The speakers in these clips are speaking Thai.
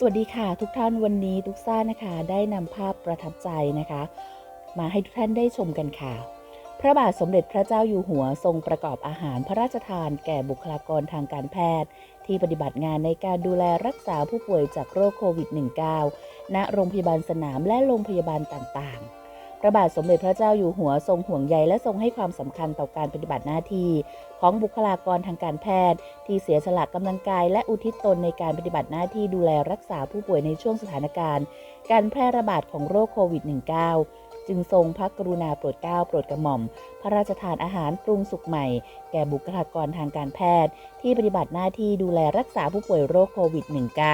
สวัสดีค่ะทุกท่านวันนี้ทุกซ่านะคะได้นำภาพประทับใจนะคะ มาให้ทุกท่านได้ชมกันค่ะ พระบาทสมเด็จพระเจ้าอยู่หัวทรงประกอบอาหารพระราชทานแก่บุคลากรทางการแพทย์ ที่ปฏิบัติงานในการดูแลรักษาผู้ป่วยจากโรคโควิด -19 ณโรงพยาบาลสนามและโรงพยาบาลต่างๆ พระบาทสมเด็จพระเจ้าอยู่หัวทรงห่วงใยและทรงให้ความสำคัญต่อการปฏิบัติหน้าที่ ของบุคลากรทางการแพทย์ ที่เสียสละกำลังกาย และอุทิศตนในการปฏิบัติหน้าที่ดูแลรักษาผู้ป่วยในช่วงสถานการณ์ การแพร่ระบาดของโรคโควิด -19 จึงทรงพระกรุณาโปรดเกล้าโปรดกระหม่อม พระราชทานอาหารปรุงสุกใหม่ แก่บุคลากรทางการแพทย์ ที่ปฏิบัติหน้าที่ดูแลรักษาผู้ป่วยโรคโควิด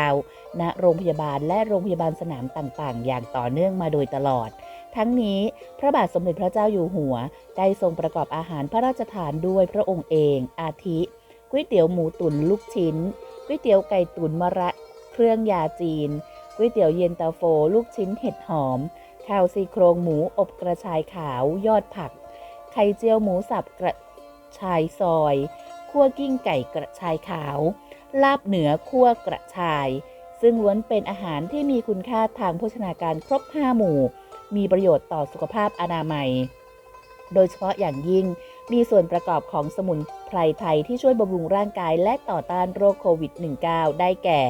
-19 ณโรงพยาบาลและโรงพยาบาลสนามต่างๆ อย่างต่อเนื่องมาโดยตลอด ทั้งนี้พระบาทสมเด็จพระเจ้าอยู่หัว ได้ทรงประกอบอาหารพระราชทานด้วยพระองค์เอง อาทิก๋วยเตี๋ยวหมูตุ๋นลูกชิ้นก๋วยเตี๋ยวไก่ตุ๋นมะระ เครื่องยาจีนก๋วยเตี๋ยวเย็นตาโฟ ลูกชิ้นเห็ดหอม ข้าวซี่โครงหมูอบกระชายขาวยอดผัก ไข่เจียวหมูสับกระชายซอยคั่วกิ้งไก่กระชายขาว ลาบเหนือคั่วกระชาย ซึ่งล้วนเป็นอาหารที่มีคุณค่าทางโภชนาการครบ5หมู่ มีประโยชน์ต่อสุขภาพอนามัย โดยเฉพาะอย่างยิ่งมีส่วนประกอบของสมุนไพรไทยที่ช่วยบำรุงร่างกายและต่อต้านโรคโควิด -19 ได้แก่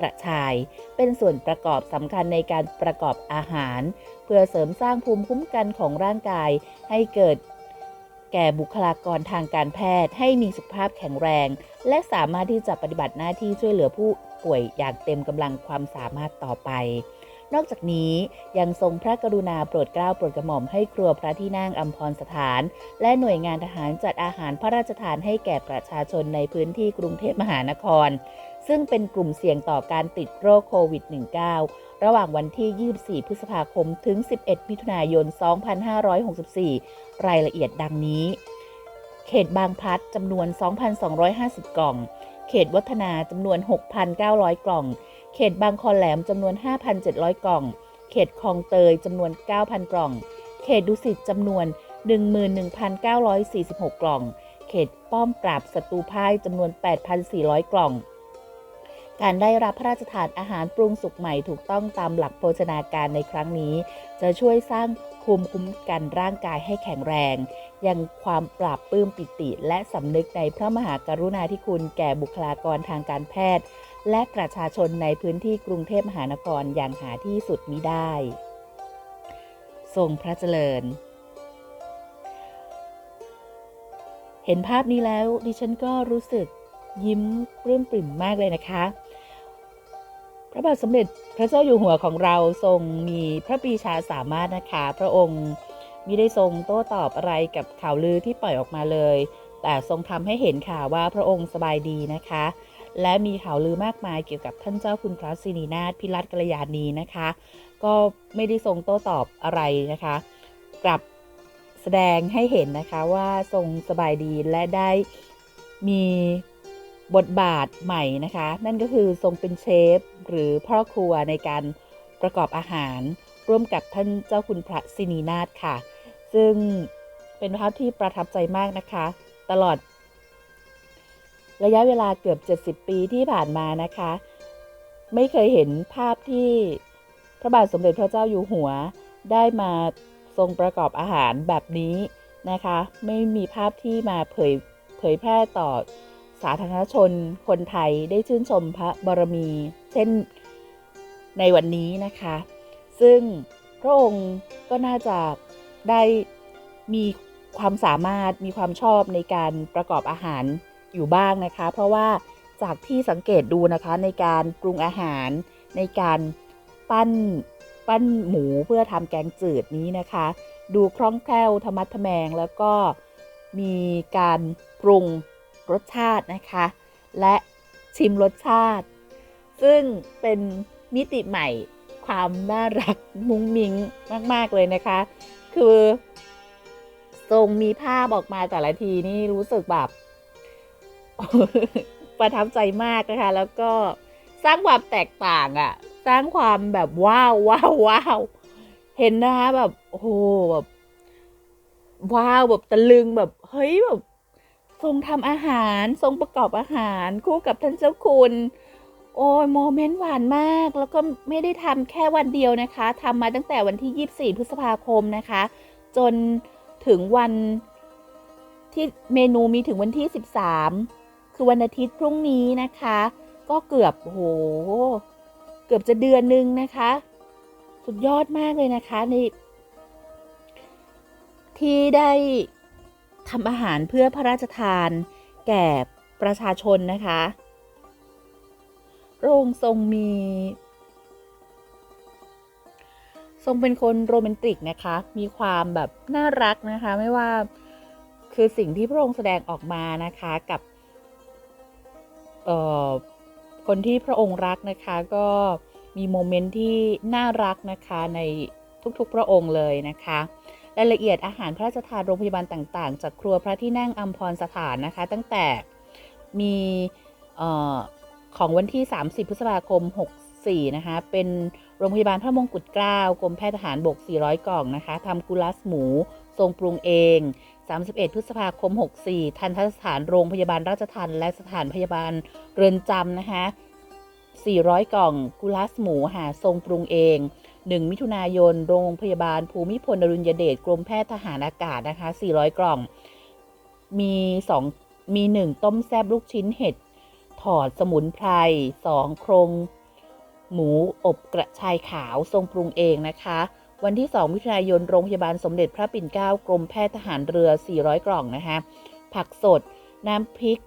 กระชาย เป็นส่วนประกอบสำคัญในการประกอบอาหาร เพื่อเสริมสร้างภูมิคุ้มกันของร่างกายให้เกิดแก่บุคลากรทางการแพทย์ให้มีสุขภาพแข็งแรง และสามารถที่จะปฏิบัติหน้าที่ช่วยเหลือผู้ป่วยอย่างเต็มกำลังความสามารถต่อไป นอกจากนี้ยังทรงพระกรุณาโปรดเกล้าโปรดกระหม่อมให้ครัวพระที่นั่งอัมพรสถาน และหน่วยงานทหารจัดอาหารพระราชทานให้แก่ประชาชนในพื้นที่กรุงเทพมหานคร ซึ่งเป็นกลุ่มเสี่ยงต่อการติดโรคโควิด -19 ระหว่างวันที่ 24 พฤษภาคมถึง 11 มิถุนายน 2564 รายละเอียดดังนี้ เขตบางพลัดจำนวน 2,250 กล่อง เขตวัฒนาจำนวน 6,900 กล่อง เขตบางคอแหลมจำนวน 5,700 กล่อง เขตคลองเตยจำนวน 9,000 กล่อง เขตดุสิตจำนวน 11,946 กล่อง เขตป้อมปราบศัตรูพ่ายจำนวน 8,400 กล่อง การได้รับพระราชทานอาหารปรุงสุกใหม่ถูกต้องตามหลักโภชนาการในครั้งนี้ จะช่วยสร้างภูมิคุ้มกันร่างกายให้แข็งแรง ยังความปราบปลื้มปิติและสำนึกในพระมหากรุณาธิคุณแก่บุคลากรทางการแพทย์ และประชาชนในพื้นที่กรุงเทพมหานครอย่างหาที่สุดมิได้ ทรงพระเจริญ เห็นภาพนี้แล้วดิฉันก็รู้สึกยิ้มปลื้มปริ่มมากเลยนะคะ พระบาทสมเด็จพระเจ้าอยู่หัวของเราทรงมีพระปีชาสามารถนะคะ พระองค์มิได้ทรงโต้ตอบอะไรกับข่าวลือที่ปล่อยออกมาเลย แต่ทรงทำให้เห็นค่ะว่าพระองค์สบายดีนะคะ และมีข่าวลือมากมายเกี่ยวกับท่านเจ้าคุณพระสินีนาถพิรัตกัลยาณีนะคะ ก็ไม่ได้ทรงโต้ตอบอะไรนะคะ กลับแสดงให้เห็นนะคะว่าทรงสบายดีและได้มีบทบาทใหม่นะคะ นั่นก็คือทรงเป็นเชฟหรือพ่อครัวในการประกอบอาหาร ร่วมกับท่านเจ้าคุณพระสินีนาถค่ะ ซึ่งเป็นภาพที่ประทับใจมากนะคะ ตลอด ระยะเวลาเกือบ 70 ปีที่ผ่านมานะคะ ไม่เคยเห็นภาพที่พระบาทสมเด็จพระเจ้าอยู่หัว ได้มาทรงประกอบอาหารแบบนี้นะคะ ไม่มีภาพที่มาเผยเผยแพร่ต่อสาธารณชนคนไทยได้ชื่นชมพระบารมี เช่นในวันนี้นะคะ ซึ่งพระองค์ก็น่าจะได้มีความสามารถมีความชอบในการประกอบอาหาร อยู่บ้างนะคะ เพราะว่าจากที่สังเกตดูนะคะในการปรุงอาหารในการปั้นปั้นหมูเพื่อทำแกงจืดนี้นะคะ ดูคล่องแคล่วธรรมัดทแมงแล้วก็มีการปรุงรสชาตินะคะ และชิมรสชาติ ซึ่งเป็นมิติใหม่ความน่ารักมุ้งมิ้งมาก ๆ เลยนะคะ คือทรงมีภาพออกมาแต่ละทีนี่รู้สึกแบบ ประทับใจมากนะคะ แล้วก็สร้างความแตกต่างอะ่ะ สร้างความแบบว้าวว้าวว้าวเห็นนะคะแบบโอ้โหแบบว้าวแบบตะลึงแบบเฮ้ยแบบทรงทำอาหารทรงประกอบอาหารคู่กับท่านเจ้าคุณ โอ้ยโมเมนต์หวานมาก แล้วก็ไม่ได้ทำแค่วันเดียวนะคะทำมาตั้งแต่วันที่ 24 พฤษภาคมนะคะ จนถึงวันที่เมนูมีถึงวันที่ 13 คือวันอาทิตย์พรุ่งนี้นะคะ ก็เกือบโห เกือบจะเดือนหนึ่งนะคะ สุดยอดมากเลยนะคะในที่ได้ทำอาหารเพื่อพระราชทาน แก่ประชาชนนะคะพระองค์ทรงมี ทรงเป็นคนโรแมนติกนะคะ มีความแบบน่ารักนะคะ ไม่ว่าคือสิ่งที่พระองค์แสดงออกมานะคะ กับ คนที่พระองค์รักนะคะก็มีโมเมนต์ที่น่ารักนะคะในทุกๆพระองค์เลยนะคะรายละเอียดอาหารพระราชทานโรงพยาบาลต่างๆ จากครัวพระที่นั่งอัมพรสถานนะคะ ตั้งแต่มีออของวันที่ 30 พฤษภาคม 64 นะคะ เป็นโรงพยาบาลพระมงกุฎเกล้ากรมแพทย์ทหารบก 400 กล่องนะคะทำกุลัสหมู ทรงปรุงเอง 31 พฤษภาคม 64 ทันทสถานโรงพยาบาลราชทันและสถานพยาบาลเรือนจำนะคะ 400 กล่องกุลัสหมูหาทรงปรุงเอง 1 มิถุนายน โรงพยาบาลภูมิพลอดุลยเดชกรมแพทย์ทหารอากาศนะคะ 400 กล่อง มี 2 มี 1 ต้มแซบลูกชิ้นเห็ด ถอดสมุนไพร 2 โครงหมูอบกระชายขาวทรงปรุงเองนะคะ วันที่ 2 มิถุนายน โรงพยาบาลสมเด็จพระปิ่นเกล้ากรมแพทย์ทหารเรือ 400 กล่องนะคะผักสด น้ำพริก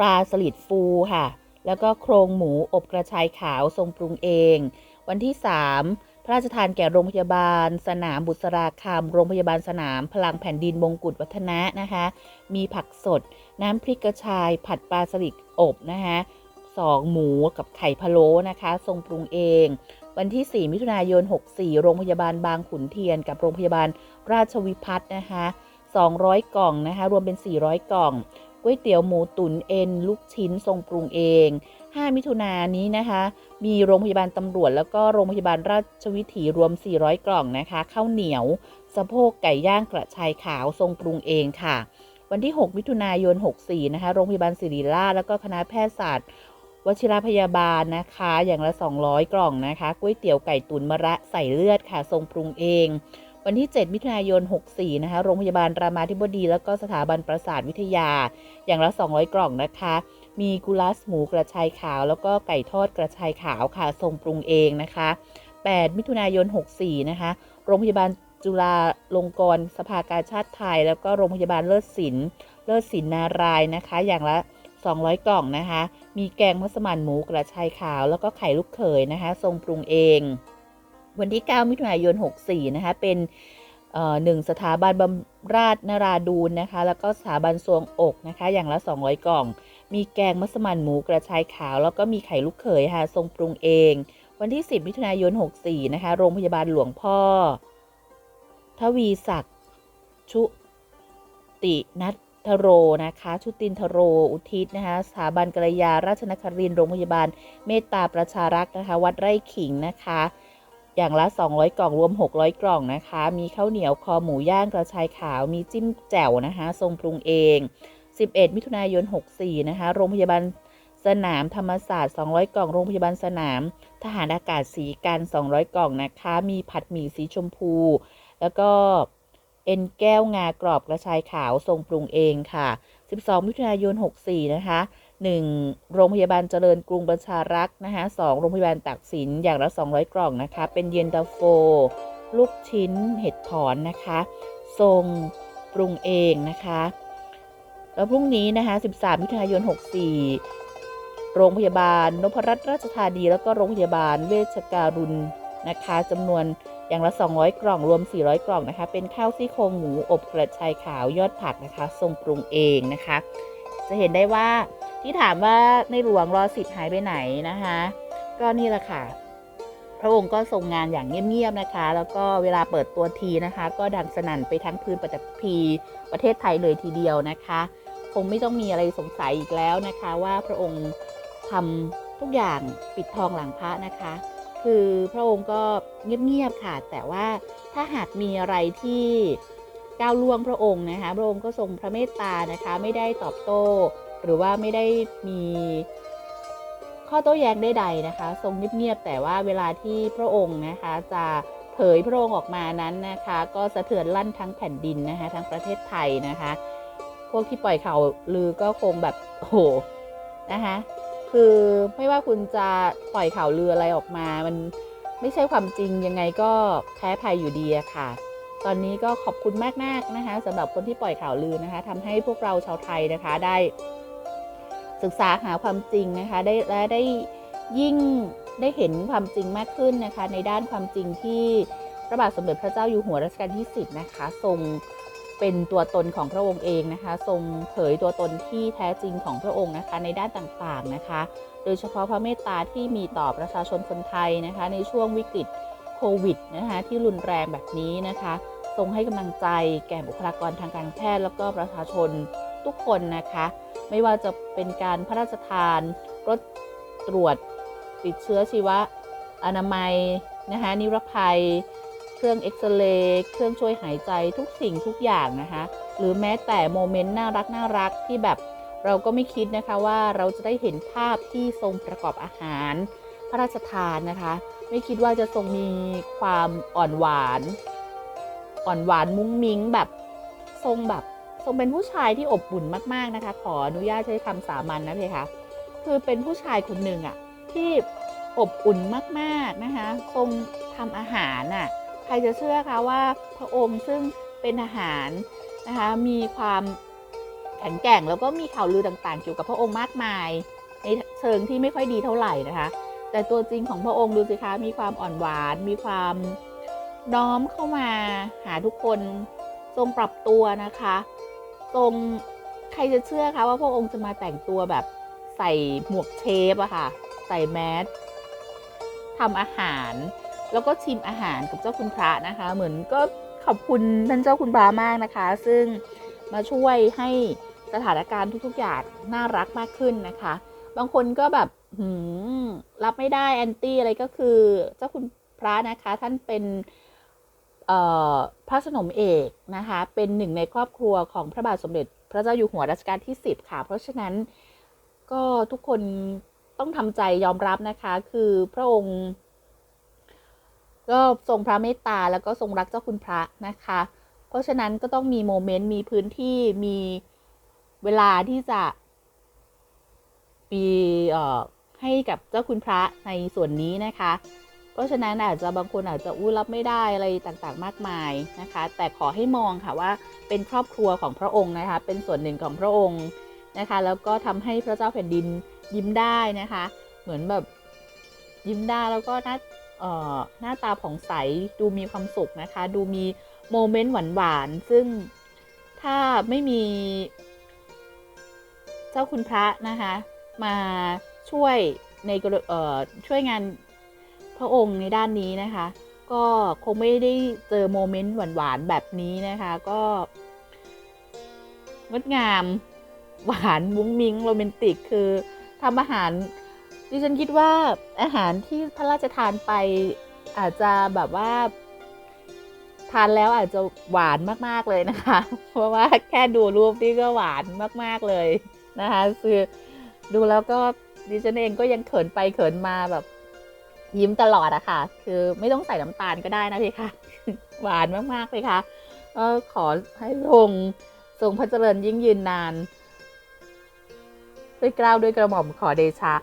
ปลาสลิดฟูค่ะ แล้วก็โครงหมูอบกระชายขาวทรงปรุงเอง วันที่ 3 พระราชทานแก่โรงพยาบาล สนามบุษราคาม โรงพยาบาลสนาม พลังแผ่นดินมงกุฎวัฒนะนะคะ มีผักสด น้ำพริกกระชาย ผัดปลาสลิดอบนะคะสองหมูกับไข่พะโล้นะคะ ทรงปรุงเอง วันที่ 4 มิถุนายน 64 โรงพยาบาลบางขุนเทียน กับโรงพยาบาลราชวิพัฒน์นะคะ 200 กล่องนะคะ รวมเป็น 400 กล่องก๋วยเตี๋ยวหมูตุ๋นเอ็น ลูกชิ้นทรงปรุงเอง 5 มิถุนายนนี้นะคะ มีโรงพยาบาลตำรวจ แล้วก็โรงพยาบาลราชวิถีรวม 400 กล่องนะคะข้าวเหนียว สะโพกไก่ย่างกระชายขาวทรงปรุงเองค่ะวันที่ 6 มิถุนายน 64 นะคะ โรงพยาบาลศิริราช แล้วก็คณะแพทยศาสตร์ วชิรพยาบาลนะคะ อย่างละ 200 กล่องนะคะก๋วยเตี๋ยวไก่ตุ๋นมะระใส่เลือดค่ะ ทรงปรุงเอง วันที่ 7 มิถุนายน 64 นะคะ โรงพยาบาลรามาธิบดี แล้วก็สถาบันประสาทวิทยา อย่างละ 200 กล่องนะคะ มีกุลัสหมูกระชายขาว แล้วก็ไก่ทอดกระชายขาวค่ะ ทรงปรุงเองนะคะ 8 มิถุนายน 64 นะคะ โรงพยาบาลจุฬาลงกรณ์สภากาชาติไทย แล้วก็โรงพยาบาลเลิศศิลป์เลิศศิลป์นารายนะคะ อย่างละ 200 กล่องนะคะ มีแกงมัสมั่นหมูกระชายขาว แล้วก็ไข่ลูกเขยนะคะ ทรงปรุงเอง วันที่ 9 มิถุนายน 64 นะคะ เป็นหนึ่งสถาบันบำราศนราดูนนะคะ แล้วก็สถาบันสวงอกนะคะ อย่างละ 200 กล่อง มีแกงมัสมั่นหมูกระชายขาว แล้วก็มีไข่ลูกเขยค่ะทรงปรุงเอง วันที่ 10 มิถุนายน 64 นะคะ โรงพยาบาลหลวงพ่อ ทวีศักดิ์ชุตินัท ทโรนะคะชุตินทโรอุทิศนะคะสถาบันกัลยาราชนครินโรงพยาบาล เมตตาประชารักษ์นะคะ วัดไร่ขิงนะคะ อย่างละ 200 กล่องรวม 600 กล่องนะคะ มีข้าวเหนียวคอหมูย่างกระชายขาวมีจิ้มแจ่วนะคะ ทรงปรุงเอง 11 มิถุนายน 64 นะคะ โรงพยาบาลสนามธรรมศาสตร์ 200 กล่อง โรงพยาบาลสนาม ทหารอากาศสีกัน 200 กล่องนะคะ มีผัดหมี่สีชมพู แล้วก็ เอ็นแก้วงากรอบกระชายขาวทรงปรุงเองค่ะ 12 มิถุนายน 64 นะคะ 1. โรงพยาบาลเจริญกรุงประชารักษ์นะคะ 2. โรงพยาบาลตักสินอย่างละ 200 กล่องนะคะ เป็นเย็นตาโฟ ลูกชิ้นเห็ดถอนนะคะ ทรงปรุงเองนะคะ แล้วพรุ่งนี้นะคะ 13 มิถุนายน 64 โรงพยาบาลนพรัตน์ราชธานี แล้วก็โรงพยาบาลเวชการุณนะคะจำนวน อย่างละ 200 กล่องรวม 400 กล่องนะคะ เป็นข้าวซี่โครงหมูอบกระชายขาวยอดผักนะคะ ทรงปรุงเองนะคะ จะเห็นได้ว่าที่ถามว่าในหลวงรอสิทธิ์หายไปไหนนะคะ ก็นี่แหละค่ะ พระองค์ก็ทรงงานอย่างเงียบๆนะคะ แล้วก็เวลาเปิดตัวทีนะคะ ก็ดังสนั่นไปทั้งพื้นประจัพี ประเทศไทยเลยทีเดียวนะคะ คงไม่ต้องมีอะไรสงสัยอีกแล้วนะคะ ว่าพระองค์ทำทุกอย่างปิดทองหลังพระนะคะ คือพระองค์ก็เงียบๆค่ะ แต่ว่าถ้าหากมีอะไรที่ก้าวล่วงพระองค์นะคะพระองค์ก็ทรงพระเมตตานะคะ ไม่ได้ตอบโต้ หรือว่าไม่ได้มีข้อโต้แย้งใดๆนะคะ ทรงเงียบๆแต่ว่าเวลาที่พระองค์นะคะจะเผยพระองค์ออกมานั้นนะคะ ก็สะเทือนลั่นทั้งแผ่นดินนะคะทั้งประเทศไทยนะคะ พวกที่ปล่อยข่าวลือก็คงแบบโหนะคะ คือไม่ว่าคุณจะปล่อยข่าวลืออะไรออกมา มันไม่ใช่ความจริงยังไงก็แพ้ภัยอยู่ดีอะค่ะ ตอนนี้ก็ขอบคุณมากๆนะคะสำหรับคนที่ปล่อยข่าวลือนะคะทำให้พวกเราชาวไทยนะคะได้ ศึกษาหาความจริงนะคะได้และได้ยิ่งได้เห็นความจริงมากขึ้นนะคะ ในด้านความจริงที่พระบาทสมเด็จพระเจ้าอยู่หัวรัชกาลที่ 10 นะคะ ทรง เป็นตัวตนของพระองค์เองนะคะ ทรงเผยตัวตนที่แท้จริงของพระองค์นะคะในด้านต่างๆนะคะ โดยเฉพาะพระเมตตาที่มีต่อประชาชนคนไทยนะคะ ในช่วงวิกฤตโควิดนะคะที่รุนแรงแบบนี้นะคะ ทรงให้กำลังใจแก่บุคลากรทางการแพทย์แล้วก็ประชาชนทุกคนนะคะ ไม่ว่าจะเป็นการพระราชทานรถตรวจติดเชื้อชีวะอนามัยนะคะนิรภัย เครื่องเอ็กซเรย์เครื่องช่วยหายใจทุกสิ่งทุกอย่างนะคะ หรือแม้แต่โมเมนต์น่ารักน่ารักที่แบบเราก็ไม่คิดนะคะว่าเราจะได้เห็นภาพที่ทรงประกอบอาหาร พระราชทานนะคะ ไม่คิดว่าจะทรงมีความอ่อนหวาน อ่อนหวานมุ้งมิ้งแบบทรงแบบทรงเป็นผู้ชายที่อบอุ่นมาก ๆนะคะ ขออนุญาตใช้คำสามัญนนะเพคะคือเป็นผู้ชายคนหนึ่งอะที่อบอุ่นมาก ๆนะคะทรงทำอาหารน่ะ ใครจะเชื่อคะว่าพระองค์ซึ่งเป็นอาหารนะคะมีความแข็งแกร่งแล้วก็มีข่าวลือต่างๆ เกี่ยวกับพระองค์มากมาย ในเชิงที่ไม่ค่อยดีเท่าไหร่นะคะ แต่ตัวจริงของพระองค์ดูสิคะมีความอ่อนหวาน มีความน้อมเข้ามาหาทุกคนทรงปรับตัวนะคะทรงใครจะเชื่อคะว่าพระองค์จะมาแต่งตัวแบบใส่หมวกเชฟอะค่ะ ใส่แมสทำอาหาร แล้วก็ชิมอาหารกับเจ้าคุณพระนะคะ เหมือนก็ขอบคุณท่านเจ้าคุณพระมากนะคะ ซึ่งมาช่วยให้สถานการณ์ทุกๆอย่างน่ารักมากขึ้นนะคะ บางคนก็แบบหืมรับไม่ได้แอนตี้อะไรก็คือเจ้าคุณพระนะคะ ท่านเป็นพระสนมเอกนะคะ เป็นหนึ่งในครอบครัวของพระบาทสมเด็จ พระเจ้าอยู่หัวรัชกาลที่ 10 ค่ะ เพราะฉะนั้นก็ทุกคนต้องทำใจยอมรับนะคะ คือพระองค์ ก็ทรงพระเมตตาแล้วก็ทรงรักเจ้าคุณพระนะคะ เพราะฉะนั้นก็ต้องมีโมเมนต์มีพื้นที่มีเวลาที่จะมีให้กับเจ้าคุณพระในส่วนนี้นะคะ เพราะฉะนั้นอาจจะบางคนอาจจะอู้รับไม่ได้อะไรต่างๆ มากมายนะคะ แต่ขอให้มองค่ะว่าเป็นครอบครัวของพระองค์นะคะ เป็นส่วนหนึ่งของพระองค์นะคะ แล้วก็ทำให้พระเจ้าแผ่นดินยิ้มได้นะคะ เหมือนแบบยิ้มได้แล้วก็น่า หน้าตาผ่องใสดูมีความสุขนะคะ ดูมีโมเมนต์หวานๆซึ่งถ้าไม่มี เจ้าคุณพระนะคะ มาช่วยในเอ่อช่วยงานพระองค์ในด้านนี้นะคะ ก็คงไม่ได้เจอโมเมนต์หวานๆแบบนี้นะคะ ก็งดงามหวานมุ้งมิ้งโรแมนติกคือทำอาหาร ดิฉันคิดว่าอาหารที่พระราชทานไปอาจจะแบบว่า ทานแล้วอาจจะหวานมาก ๆ เลยนะคะ เพราะว่าแค่ดูรูปนี่ก็หวานมาก ๆ เลยนะคะคือดูแล้วก็ดิฉันเองก็ยังเขินไปเขินมาแบบยิ้มตลอดอะคะ่ะ คือไม่ต้องใส่น้ำตาลก็ได้นะพี่คะหวานมากๆเลยค่ะก็ขอให้ลงทรงพระเจริญยิ่งยืนนานด้วยกล้าวด้วยกระหม่อมขอเดชะ